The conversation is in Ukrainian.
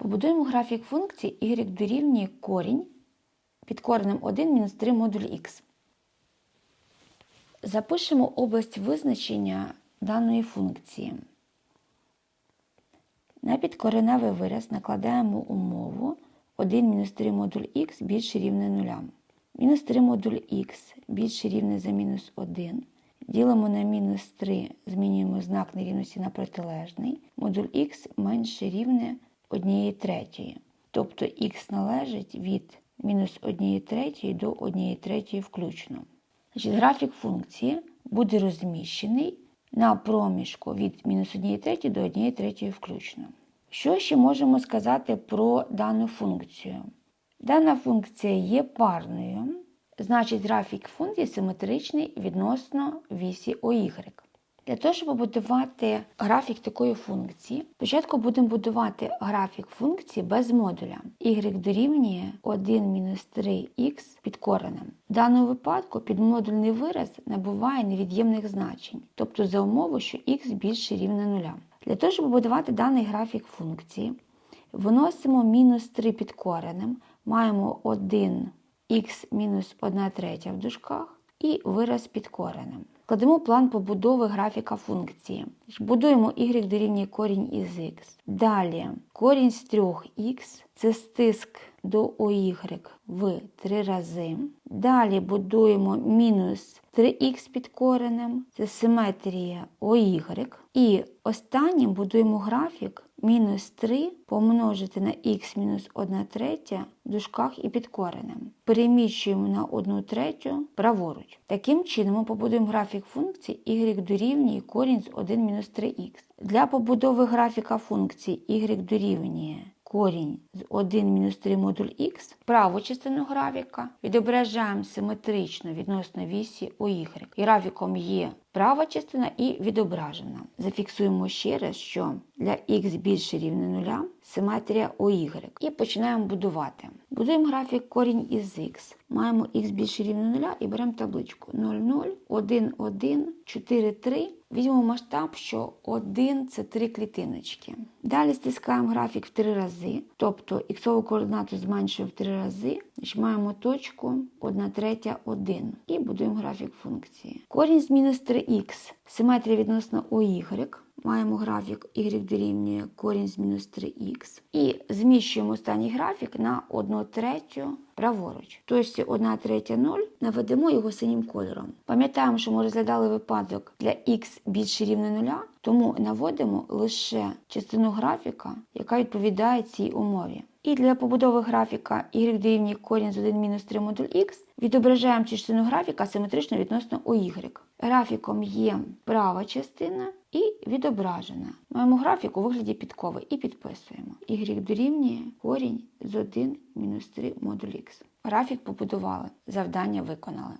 Побудуємо графік функції y дорівнює корінь під коренем 1 мінус 3 модуль х. Запишемо область визначення даної функції. На підкореневий вираз накладаємо умову 1 мінус 3 модуль х більше рівне 0. Мінус 3 модуль х більше рівне за мінус 1. Ділимо на мінус 3, змінюємо знак нерівності на протилежний. Модуль х менше рівне 1 третьої. Тобто х належить від мінус 1 третьої до 1 третьої включно. Значить, графік функції буде розміщений на проміжку від мінус 1 третьої до 1 третьої включно. Що ще можемо сказати про дану функцію? Дана функція є парною, значить графік функції симетричний відносно вісі ОY. Для того, щоб побудувати графік такої функції, спочатку будемо будувати графік функції без модуля. y дорівнює 1 мінус 3х під коренем. В даному випадку підмодульний вираз набуває невід'ємних значень, тобто за умови, що х більше рівне 0. Для того, щоб побудувати даний графік функції, виносимо мінус 3 під коренем, маємо 1 х мінус 1 третя в дужках і вираз під коренем. Кладемо план побудови графіка функції. Будуємо y дорівнює корінь із х. Далі корінь з 3х це стиск до OY в 3 рази. Далі будуємо мінус 3х під коренем, це симетрія OY. І останнім будуємо графік мінус 3 помножити на х мінус 1 третя в дужках і під коренем. Переміщуємо на 1 третю праворуч. Таким чином ми побудуємо графік функції y дорівнює корінь з 1 мінус 3х. Для побудови графіка функції y дорівнює корінь з 1 мінус 3 модуль х, праву частину графіка відображаємо симетрично відносно вісі. І графіком є права частина і відображена. Зафіксуємо ще раз, що для х більше рівне 0 симетрія OY. І починаємо будувати. Будуємо графік корінь із х. Маємо х більше рівне 0 і беремо табличку 0, 0, 1, 1, 4, 3. Візьмемо масштаб, що 1 це 3 клітиночки. Далі стискаємо графік в 3 рази, тобто іксову координату зменшуємо в 3 рази, маємо точку 1 третя 1 і будуємо графік функції. Корінь з мінус 3х, симетрія відносно у OY. Маємо графік y дорівнює корінь з мінус 3х. І зміщуємо останній графік на 1 третю праворуч. Точці 1 третя 0 наведемо його синім кольором. Пам'ятаємо, що ми розглядали випадок для х більше рівне 0, тому наводимо лише частину графіка, яка відповідає цій умові. І для побудови графіка y дорівнює корінь з 1 мінус 3 модуль х відображаємо частину графіка симетрично відносно OY. Графіком є права частина і відображена. Маємо графік у вигляді підкови і підписуємо. Y дорівнює корінь з 1 мінус 3 модуль х. Графік побудували, завдання виконали.